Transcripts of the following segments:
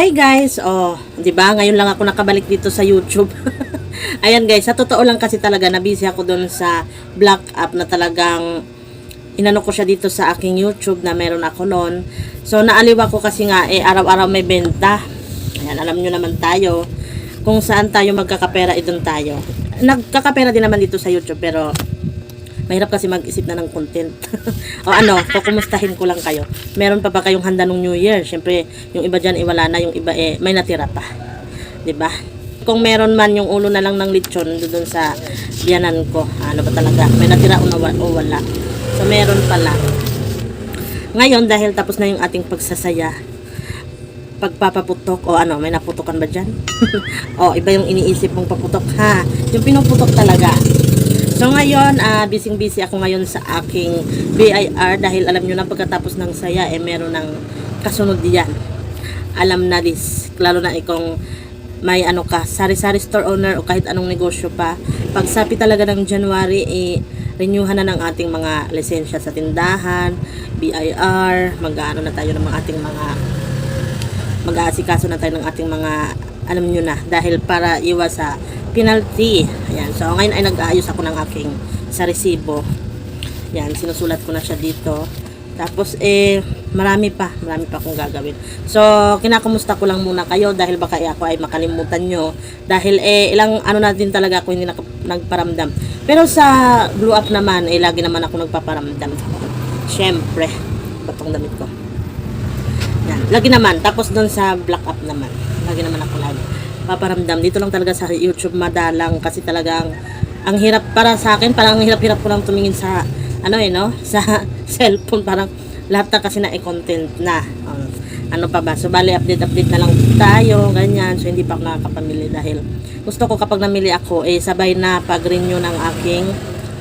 Hi guys! Oh, 'di ba? Ngayon lang ako nakabalik dito sa YouTube. Ayan guys, sa totoo lang kasi talaga nabisi ako doon sa black app na talagang inano ko siya dito sa aking YouTube na meron ako noon. So naaliw ako kasi nga eh araw-araw may benta. Ayan, alam nyo naman tayo kung saan tayo magkakapera eh doon tayo. Nagkakapera din naman dito sa YouTube pero mahirap kasi mag-isip na ng content. o ano, kukumustahin ko lang kayo. Meron pa ba kayong handa nung New Year? Siyempre, yung iba dyan, iwala na, yung iba eh, may natira pa. ba? Kung meron man yung ulo na lang ng lechon doon sa biyanan ko, ano ba talaga, may natira o, nawa- o wala. So, meron pala. Ngayon, dahil tapos na yung ating pagsasaya, pagpapaputok, o ano, may naputokan ba dyan? o, iba yung iniisip mong paputok, ha? Yung pinuputok talaga. So ngayon, ah busy-busy ako ngayon sa aking BIR dahil alam nyo na pagkatapos ng saya, eh meron ng kasunod diyan. Alam na this, lalo na ikong may ano ka, sari-sari store owner o kahit anong negosyo pa. Pagsapi talaga ng January, eh, renewhan na ng ating mga lisensya sa tindahan, BIR, mag-ano na tayo ng mga ating mga mag-aasikaso na tayo ng ating mga alam nyo na dahil para iwas sa penalty. Ayan so ngayon ay nag-aayos ako ng aking sa resibo. Yan sinusulat ko na siya dito. Tapos eh marami pa marami pa akong gagawin. So kinakumusta ko lang muna kayo dahil baka eh, ako ay makalimutan nyo. Dahil eh ilang ano na din talaga ako hindi nak- nagparamdam. Pero sa blue up naman eh lagi naman ako nagpaparamdam. Syempre batong damit ko. Yan. Lagi naman. Tapos doon sa black up naman. Lagi naman ako lagi. Paparamdam. Dito lang talaga sa YouTube madalang kasi talagang ang hirap para sa akin. Parang ang hirap-hirap ko lang tumingin sa ano eh no? Sa cellphone. Parang lahat na kasi na i-content na. Um, ano pa ba? So bali update-update na lang tayo. Ganyan. So hindi pa ako nakakapamili dahil gusto ko kapag namili ako eh sabay na pag-renew ng aking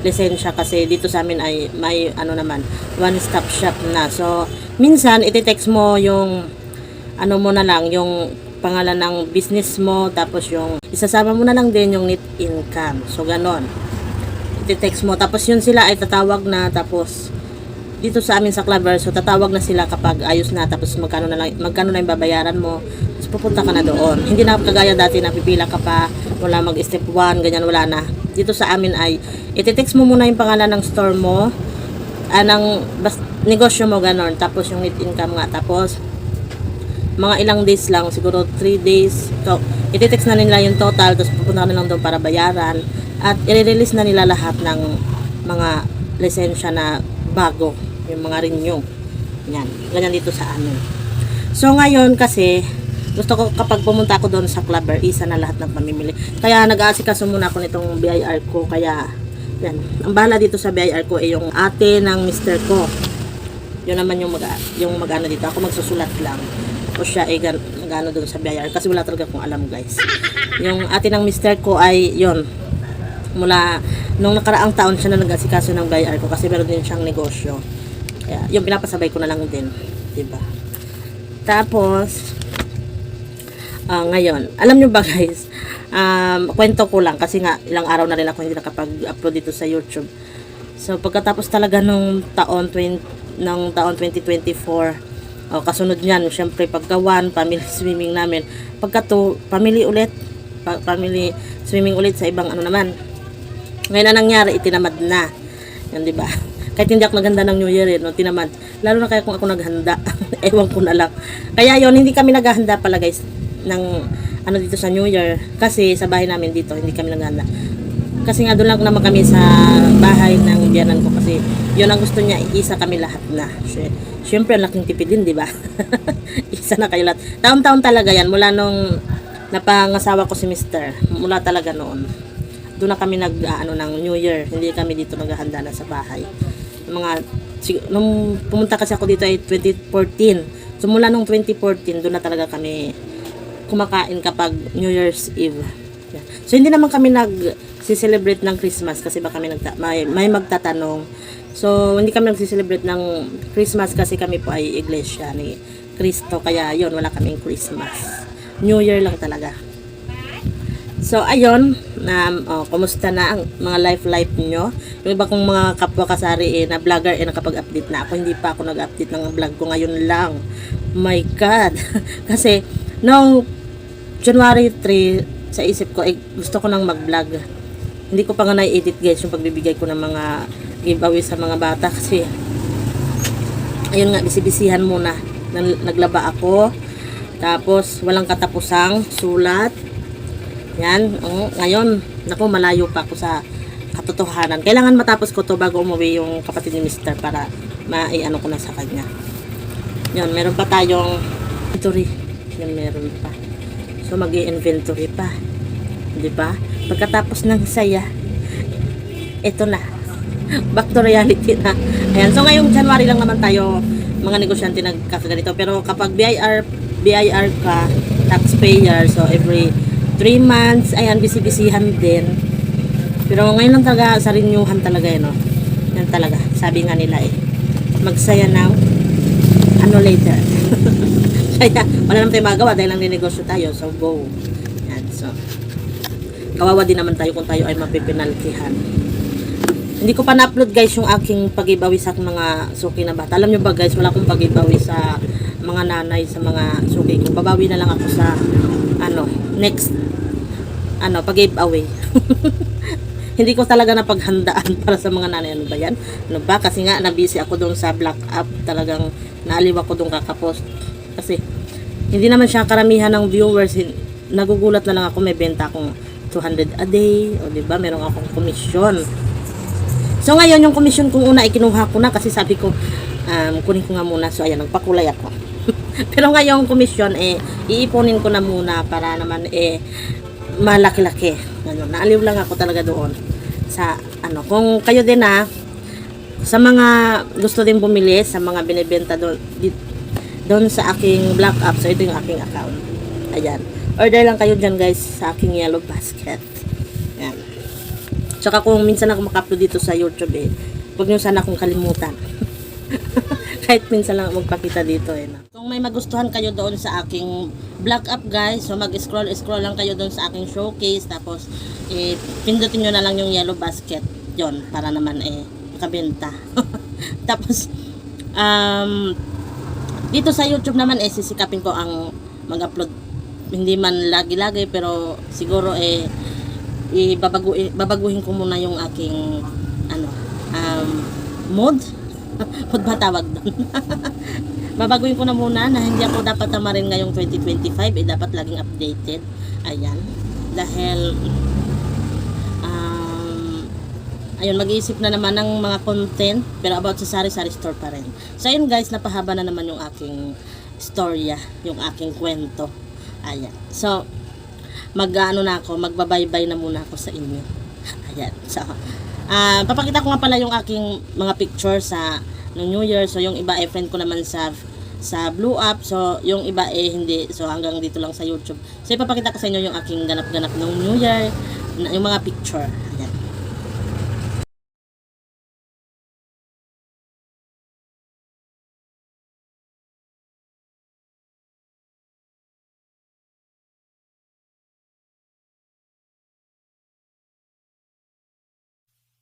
lisensya kasi dito sa amin ay may ano naman one stop shop na so minsan iti-text mo yung ano mo na lang yung pangalan ng business mo tapos yung isasama mo na lang din yung net income. So ganon. Iti-text mo. Tapos yun sila ay tatawag na tapos dito sa amin sa Clover so tatawag na sila kapag ayos na tapos magkano na lang magkano na yung babayaran mo tapos pupunta ka na doon. Hindi na kagaya dati na pipila ka pa wala mag step 1 ganyan wala na. Dito sa amin ay iti-text mo muna yung pangalan ng store mo anang bas, negosyo mo ganon. Tapos yung net income nga tapos mga ilang days lang siguro 3 days so, iti-text na nila yung total tapos pupunta ka na lang doon para bayaran at i-release na nila lahat ng mga lisensya na bago yung mga renew yan ganyan dito sa amin so ngayon kasi gusto ko kapag pumunta ako doon sa Clubber, isa na lahat ng pamimili. Kaya nag-aasikaso muna ako nitong BIR ko. Kaya, yan. Ang bahala dito sa BIR ko ay yung ate ng mister ko. Yun naman yung mag yung mag-ano dito. Ako magsusulat lang. O siya ay gan- mag-ano doon sa BIR. Kasi wala talaga akong alam guys. Yung ate ng mister ko ay, yon mula nung nakaraang taon siya na nag-asikaso ng BIR ko kasi meron din siyang negosyo. Kaya, yung pinapasabay ko na lang din. Diba? Tapos, Ah, ngayon, alam nyo ba guys, um, kwento ko lang kasi nga ilang araw na rin ako hindi nakapag-upload dito sa YouTube. So pagkatapos talaga nung taon 20, ng taon 2024, oh, kasunod niyan, syempre pagkawan, family swimming namin. Pagka to, family ulit, pa- family swimming ulit sa ibang ano naman. Ngayon na nangyari, itinamad na. Yan, di ba? Kahit hindi ako naghanda ng New Year, eh, no, tinamad. Lalo na kaya kung ako naghanda. Ewan ko na lang. Kaya yon hindi kami naghahanda pala guys ng ano dito sa New Year kasi sa bahay namin dito hindi kami naghanda kasi nga doon lang naman kami sa bahay ng biyanan ko kasi yun ang gusto niya isa kami lahat na. Sy- syempre ang laking tipid din di ba? Isa na kayo lahat. Taon-taon talaga yan mula nung napangasawa ko si Mister mula talaga noon. Doon na kami nag ano ng New Year. Hindi kami dito naghahanda na sa bahay. Mga nung pumunta kasi ako dito ay 2014 so mula nung 2014 doon na talaga kami kumakain kapag New Year's Eve. So hindi naman kami nag celebrate ng Christmas kasi baka may, nagta- may, may magtatanong. So hindi kami nag-celebrate ng Christmas kasi kami po ay iglesia ni Kristo kaya yon wala kaming Christmas. New Year lang talaga. So, ayun, na, oh, kumusta na ang mga life-life nyo? Yung iba kong mga kapwa kasari eh, na vlogger eh, nakapag-update na ako. Hindi pa ako nag-update ng vlog ko ngayon lang. My God! Kasi, No, January 3, sa isip ko, eh, gusto ko nang mag-vlog. Hindi ko pa nga na-edit guys yung pagbibigay ko ng mga giveaway sa mga bata kasi ayun nga, bisibisihan muna. Nag- Naglaba ako. Tapos, walang katapusang sulat. Yan. Oh, ngayon, naku, malayo pa ako sa katotohanan. Kailangan matapos ko to bago umuwi yung kapatid ni Mister para maiano ko na sa kanya. Yun, meron pa tayong inventory. Yan, meron pa. So, mag inventory pa. Di ba? Pagkatapos ng saya, ito na. Back to reality na. Ayan. So, ngayong January lang naman tayo mga negosyante nagkakaganito. Pero kapag BIR, BIR ka, taxpayer, so every 3 months, ayan, bisibisihan din. Pero ngayon lang talaga, sa renewhan talaga yun, no? Yan talaga. Sabi nga nila eh. Magsaya now, ano later. Kaya, wala naman tayo magawa dahil lang ninegosyo tayo. So, go. Kawawa din naman tayo kung tayo ay mapipinaltihan. Hindi ko pa na-upload guys yung aking pag-ibawi sa mga suki na bata. Alam nyo ba guys, wala akong pag-ibawi sa mga nanay, sa mga suki ko. Babawi na lang ako sa, ano, next, ano, pag-giveaway. Hindi ko talaga napaghandaan para sa mga nanay. Ano ba yan? Ano ba? Kasi nga, nabisi ako doon sa black up. Talagang naaliw ako doon kakapost. Kasi, hindi naman siya karamihan ng viewers. Nagugulat na lang ako, may benta akong 200 a day. O, di ba? Meron akong komisyon. So ngayon yung commission kong una ikinuha ko na kasi sabi ko um, kunin ko nga muna. So ayan nagpakulay ako. Pero ngayong commission eh iipunin ko na muna para naman eh malaki-laki. Ano, naaliw lang ako talaga doon sa ano kung kayo din na sa mga gusto din bumili sa mga binebenta doon doon sa aking black app. So ito yung aking account. Ayan. Order lang kayo dyan guys sa aking yellow basket. Ayan. Tsaka kung minsan ako maka-upload dito sa YouTube eh, huwag nyo sana akong kalimutan. Kahit minsan lang magpakita dito eh. no? Kung may magustuhan kayo doon sa aking black up guys, so mag-scroll scroll lang kayo doon sa aking showcase tapos eh, pindutin nyo na lang yung yellow basket yon para naman eh makabenta. tapos um, dito sa YouTube naman eh sisikapin ko ang mag-upload hindi man lagi-lagi pero siguro eh ibabagu babaguhin ko muna yung aking ano um mode mode ba tawag doon? Babaguhin ko na muna na hindi ako dapat tamarin ngayong 2025 eh dapat laging updated. Ayan. Dahil um, ayun mag-iisip na naman ng mga content pero about sa sari-sari store pa rin. So ayun guys napahaba na naman yung aking storya yung aking kwento ayan so mag-ano na ako, magbabaybay na muna ako sa inyo. Ayan. So, ah papakita ko nga pala yung aking mga picture sa no New Year. So, yung iba eh friend ko naman sa sa Blue App. So, yung iba eh hindi. So, hanggang dito lang sa YouTube. So, ipapakita ko sa inyo yung aking ganap-ganap ng New Year, yung mga picture.